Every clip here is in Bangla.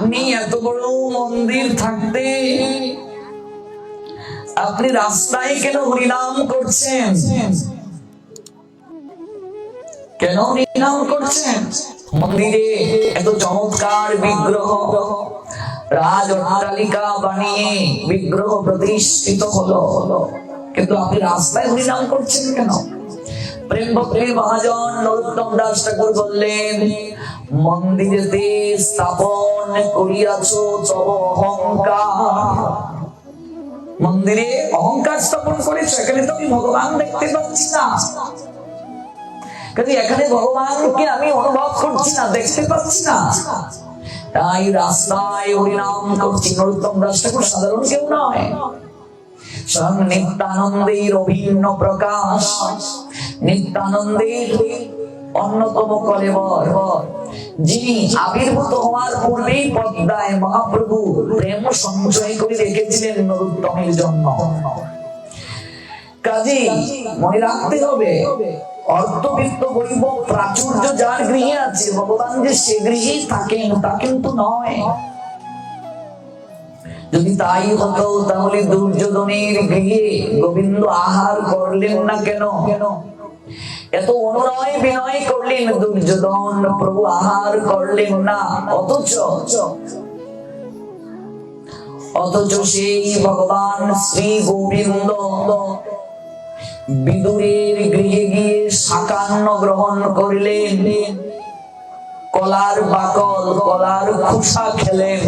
আপনি এত বড় মন্দির থাকতে আপনি রাস্তায় কেন হরিনাম করছেন? কেন হরিনাম করছেন? মন্দিরে এত চমৎকার বিগ্রহ রাজ অট্টালিকা বানিয়ে বিগ্রহ প্রতিষ্ঠিত হলো। কিন্তু আপনি রাস্তায় হরিনাম করছেন কেন? প্রেম ভক্তি মহাজন নরোত্তম দাস ঠাকুর বললেন মন্দিরেতে স্থাপন করিয়াছ, তব অহংকার। মন্দিরে অহংকার স্থাপন করেছ, এখানে তো আমি ভগবান দেখতে পাচ্ছি না। এখানে ভগবানকে আমি অনুভব করছি না, দেখতে পাচ্ছি না। তাই রাস্তায় হরিনাম করছি, নরোত্তম ঠাকুর সাধারণ কেউ নয়। স্বয়ং নিত্যানন্দের অভিন্ন প্রকাশ। নিত্যানন্দের অন্যতম কলেবর যিনি আবির্ভূত হওয়ার পূর্বেই পদ্মায় মহাপ্রভু প্রেম সঞ্চয় করে রেখেছিলেন নরোত্তমের জন্য। মনে রাখতে হবে, অর্থবিত্ত প্রাচুর্য যার গৃহে আছে, ভগবান যে সে গৃহেই থাকেন, তা কিন্তু নয়। যদি তাই হতো, তাহলে দুর্যোধনের গৃহে গোবিন্দ আহার করলেন না কেন কেন? এত অনুনয় বিনয় করলেন দুর্যোধন, প্রভু আহার করলেন না, অথচ অথচ সেই ভগবান শ্রী গোবিন্দ বিদুরের গৃহে গিয়ে সাকান্ন গ্রহণ করিলেন। কলার বাকল, কলার খোসা খেলেন।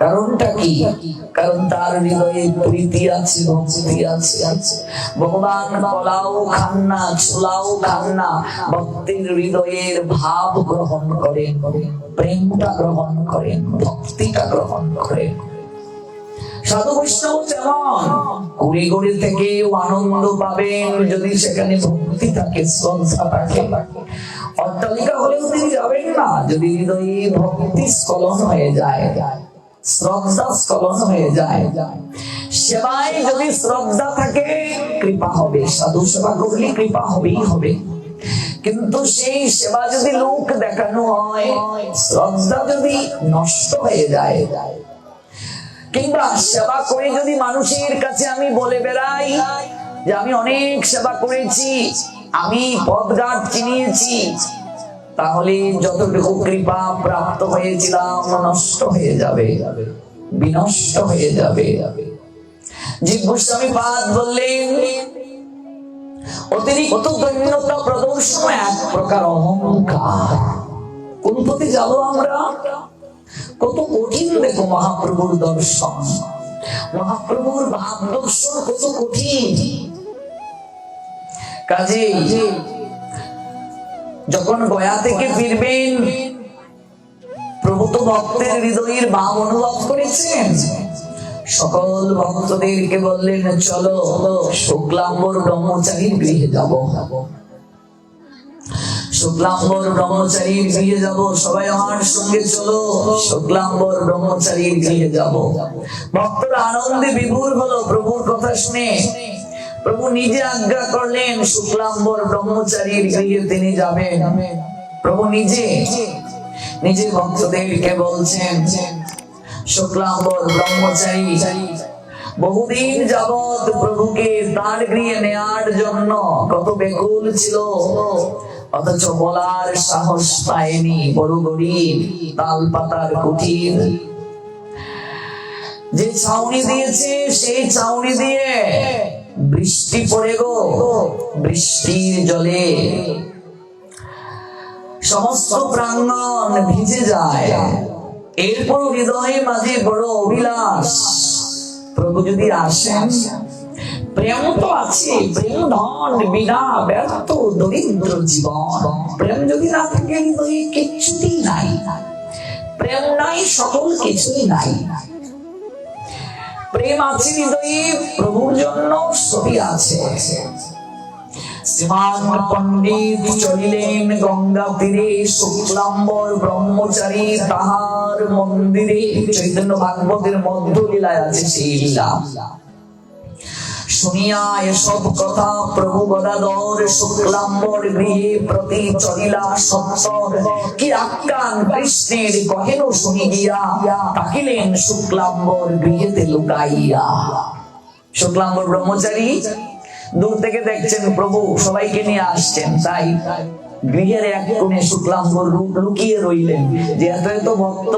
কারণটা কি? কারণ তার হৃদয়ে প্রীতি আছে, ভক্তি আছে। আছে ভগবান কলাও খান না ছোলাও খান না ভক্তির হৃদয়ের ভাব গ্রহণ করেন, প্রেমটা গ্রহণ করেন, ভক্তিটা গ্রহণ করেন। সাধু বৈষ্ণব তেমন কুড়ি থেকেও আনন্দ পাবেন যদি সেখানে ভক্তি থাকে, শ্রদ্ধা থাকে। অট্টালিকা হলেও তিনি যাবেন না, যদি হৃদয়ে ভক্তি স্খলন হয়ে যায়। শ্রদ্ধা স্খলন হয়ে যায়। সেবায় যদি শ্রদ্ধা থাকে, কৃপা হবে। সাধু সেবা করলে কৃপা হবেই হবে। কিন্তু সেই সেবা যদি লোক দেখানো হয়, শ্রদ্ধা যদি নষ্ট হয়ে যায়। কিংবা সেবা করে যদি মানুষের কাছে আমি বলে বেড়াই যে, আমি অনেক সেবা করেছি, আমি পদঘাট চিনিয়েছি তাহলে যতটুকু কৃপা প্রাপ্ত হয়েছিলাম, নষ্ট হয়ে যাবে, বিনষ্ট হয়ে যাবে। জীব গোস্বামী পাদ বললেন, অতিরিক্ত দৈন্যতা প্রদর্শন এক প্রকার অহংকার। কোন পথে যাব আমরা? কত কঠিন দেখো মহাপ্রভুর দর্শন। মহাপ্রভুর ভাব দর্শন কত কঠিন। কাজে যখন গয়া থেকে ফিরবেন প্রভু তো ভক্তের হৃদয়ের ভাব অনুভব করেছেন। সকল ভক্তদেরকে বললেন চলো শুক্লাম্বর ব্রহ্মচারীর গৃহে যাব। শুক্লাম্বর ব্রহ্মচারীর গৃহে যাব। সবাই আমার সঙ্গে চলো শুক্লাম্বর ব্রহ্মচারীর গৃহে যাব। ভক্তরা আনন্দে বিভোর হলো প্রভুর কথা শুনে। প্রভু নিজে আজ্ঞা করলেন, শুক্লাম্বর ব্রহ্মচারীর গৃহে তিনি যাবেন। প্রভু নিজে নিজে ভক্তদেরকে বলছেন, শুক্লাম্বর ব্রহ্মচারী, বহুদিন যাবৎ প্রভুকে তার গৃহে নেয়ার জন্য কত বেকুল ছিল, অথচ বলার সাহস পায়নি, বড় গরিব তাল পাতার কুটির। যে ছাউনি দিয়েছে, সেই ছাউনি দিয়ে বৃষ্টি পড়ে গো, বৃষ্টির জলে। সমস্ত প্রাঙ্গণ ভিজে যায়। এরপর হৃদয়ে মাঝে বড় অভিলাষ। প্রভু যদি আসেন, প্রেম তো আছে, প্রেম ধন, বিনা ব্যর্থ, দরিদ্র জীবন। প্রেম যদি না থাকে, হৃদয়ে কিচ্ছুটি নাই। প্রেম নাই, সকল কিছুই নাই। প্রেম আছে হৃদয়ে, প্রভুর জন্য সবই আছে। পণ্ডিত চলিলেন গঙ্গা তীরে, শুক্লাম্বর ব্রহ্মচারী তাহার মন্দিরে। চৈতন্য ভাগবতের মধ্য লীলায় আছে সেই লীলা। শুনিয়া এসব কথা প্রভু গদাধর শুক্লাম্বর গৃহে প্রতি চলিলা সত্তর কি আখ্যান কৃষ্ণের কহেন শুনি গিয়া তাকিলেন শুক্লাম্বর গৃহেতে লুকাইয়া। শুক্লাম্বর ব্রহ্মচারী দূর থেকে দেখছেন প্রভু সবাইকে নিয়ে আসছেন। তাই গৃহের এক কোণে শুক্লাম্বর লুকিয়ে রইলেন যে এত এত ভক্ত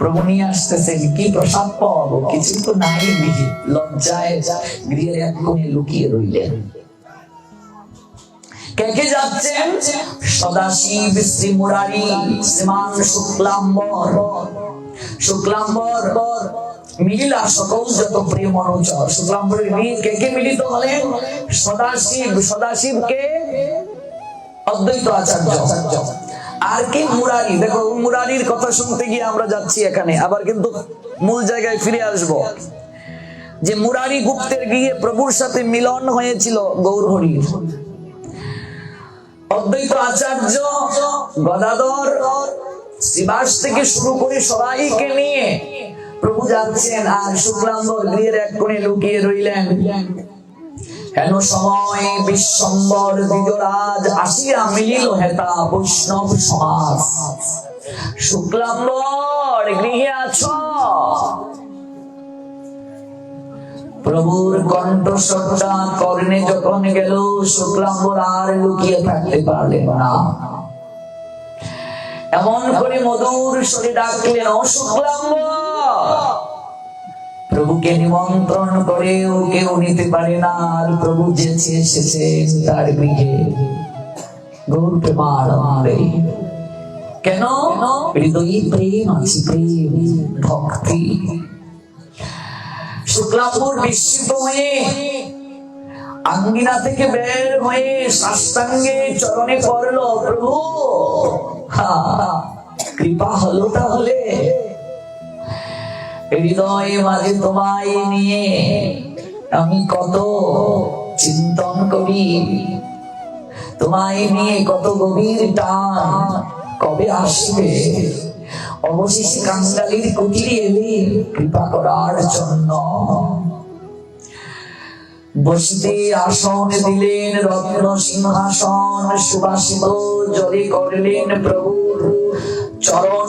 প্রভু নিয়ে আসতেছেন, কি প্রসাদ পাবো? কিছু তো নাই গৃহে। লজ্জায় গৃহের এক কোণে লুকিয়ে রইলেন। কে কে যাচ্ছেন? সদাশিব শ্রী শ্রীমান শুক্লাম্বর। শুক্লাম্বর সকল যত প্রিয় গৃহে কে কে মিলিত হলেন সদাশিব, সদাশিবকে অদ্বৈত আচার্য। আর কি? মুরারি। দেখো, মুরারির কথা শুনতে গিয়ে আমরা যাচ্ছি এখানে। আবার কিন্তু মূল জায়গায় ফিরে আসব। যে মুরারি গুপ্তের গিয়ে প্রভুর সাথে মিলন হয়েছিল গৌরহরির। অদ্বৈত আচার্য, গদাধর, শিবাস থেকে শুরু করে সবাইকে নিয়ে প্রভু যাচ্ছেন আর শুক্লাম্বর গৃহের এক কোণে লুকিয়ে রইলেন। হেন সময় বিশ্বম্বর দ্বিজরাজ আসিয়া মিলিল হেতা বৈষ্ণব সমাজ। শুক্লাম্বর, গৃহে আছো? প্রভুর কণ্ঠস্বরটা কর্ণে যখন গেল, শুক্লাম্বর আর লুকিয়ে থাকতে পারলেন না। এমন করে মধুর স্বরে ডাকলেন, ও শুক্লাম্বর! প্রভুকে নিমন্ত্রণ করেও কেউ নিতে পারে না, আর প্রভু যেছে এসেছেন তার গৃহে। গৌর প্রেমানন্দে কেন? হৃদয়ে প্রেম আছে, প্রেম, ভক্তি। শুক্লাপুর বিস্মিত হয়ে, আঙ্গিনা থেকে বের হয়ে সাষ্টাঙ্গে চরণে পড়ল, প্রভু কৃপা হলো তাহলে। হৃদয়ে মাঝে তোমায় নিয়ে আমি কত চিন্তন করি তোমায় নিয়ে কত গভীর টান কবে আসবে? অবশেষে কাঙ্গালির কুটিরে এলে কৃপা করার জন্য। বসতে আসন দিলেন রত্ন সিংহাসন, সুবাসিত জলে করলেন প্রভুর চরণ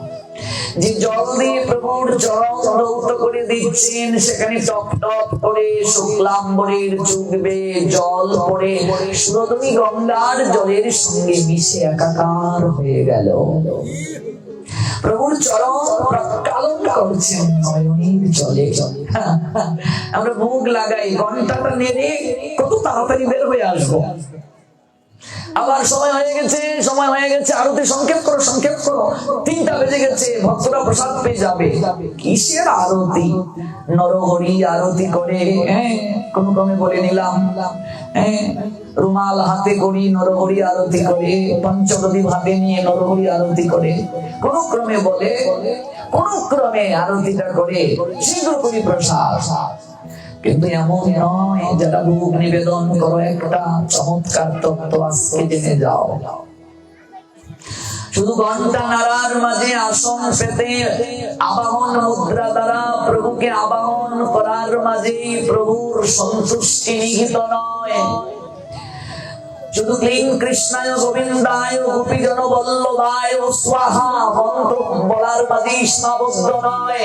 যে জল দিয়ে প্রভুর চরণ ধৌত করে দিচ্ছেন, সেখানে টপ টপ করে শুক্লাম্বরের চুকবে জল পড়ে সুরদনী গঙ্গার জলের সঙ্গে মিশে একাকার হয়ে গেল। প্রভুর চরণ প্রক্ষালন করছেন জলে। আমরা মুখ লাগাই, ঘন্টাটা নেড়ে কত তাড়াতাড়ি বের হয়ে আসব। আবার সময় হয়ে গেছে, সময় হয়ে গেছে, আরতি সংক্ষেপ করো সংক্ষেপ করো। তিনটা বেজে গেছে, ভক্তরা প্রসাদ পেয়ে যাবে। কিসের আরতি? নরহরি আরতি করে। হ্যাঁ কোন ক্রমে বলে নিলাম। হ্যাঁ রুমাল হাতে করি, নরহরি আরতি করে। পঞ্চগদী হাতে নিয়ে নরহরি আরতি করে। কোন ক্রমে বলে, কোন ক্রমে আরতিটা করে। শীঘ্র করি প্রসাদ। কিন্তু এমন নয় যারা ভোগ নিবেদন করো, একটা চমৎকার তত্ত্ব আজকে জেনে যাও। শুধু ঘণ্টা নাড়ার মাঝে আসন পেতে আবাহন মুদ্রা দ্বারা প্রভুকে আবাহন করার মাঝে প্রভুর সন্তুষ্টি নিহিত নয়। শুধু ক্লিং কৃষ্ণায় গোবিন্দায় গোপীজন বল্লভায় স্বাহা মন্ত্র বলার মাঝে সীমাবদ্ধ নয়।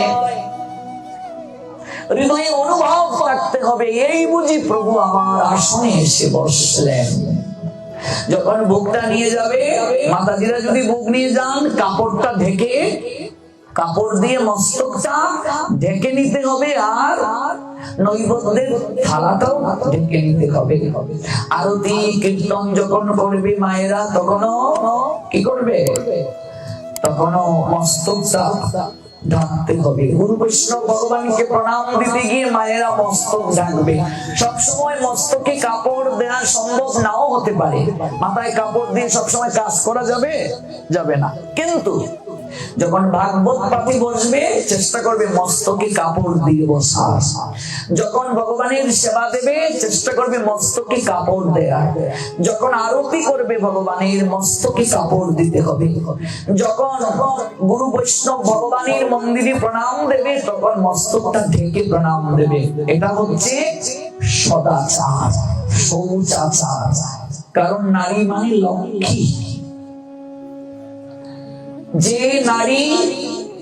হৃদয়ে অনুভব রাখতে হবে। এই বুঝি প্রভু আমার আসনে এসে বসলেন। যখন বুকটা নিয়ে যাবে, মাতাজিরা যদি বুক নিয়ে যান, কাপড়টা ঢেকে, কাপড় দিয়ে মস্তকটা ঢেকে নিতে হবে আর নৈবদ্যের থালাটাও ঢেকে নিতে হবে। আরতি, কীর্তন যখন করবে মায়েরা, তখনও কি করবে? তখনও মস্তকটা ঢাকতে হবে। গুরু ভগবানকে প্রণাম দিতে গিয়ে মায়েরা মস্তক সবসময় মস্তকে কাপড় দেওয়া সম্ভব নাও হতে পারে। মাথায় কাপড় দিয়ে সবসময় কাজ করা যাবে? যাবে না। কিন্তু যখন ভাগবত পাতি বসবে, চেষ্টা করবে মস্তকে কাপড় দিয়ে বসা যখন ভগবানের সেবা দেবে, চেষ্টা করবে মস্তকে কাপড় দেয়া যখন আরতি করবে ভগবানের, মস্তকে কাপড় দিতে হবে। যখন গুরু বৈষ্ণব ভগবানের মন্দিরে প্রণাম দেবে, তখন মস্তকটা ঢেকে প্রণাম দেবে। এটা হচ্ছে সদাচার, শৌচাচার। কারণ নারী মানে লক্ষ্মী। যে নারী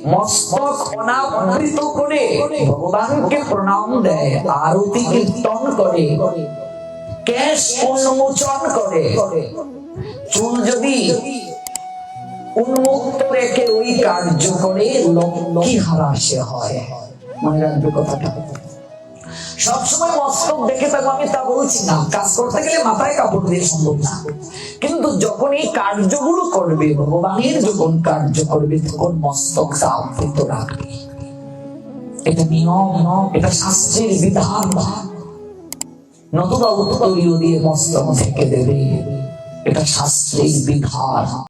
মস্তক অনাবৃত করে ভগবানকে প্রণাম দেয়, আরতি কীর্তন করে কেশ উন্মোচন করে চুল যদি উন্মুক্ত রেখে ওই কার্য করে, লক্ষ্মী হারাসে হয়। মনে রাখবে কথাটা। সবসময় মস্তক দেখে থাকব আমি তা বলছি না। কাজ করতে গেলে মাথায় কাপড় দিয়ে সম্ভব না। কিন্তু যখন এই কার্যগুলো করবে, ভগবানের যখন কার্য করবে, তখন মস্তকটা আবৃত রাখবে। এটা নিয়ম, এটা শাস্ত্রের বিধান। নতুবা উত্তরীয় দিয়ে মস্তক থেকে দেবে। এটা শাস্ত্রের বিধান।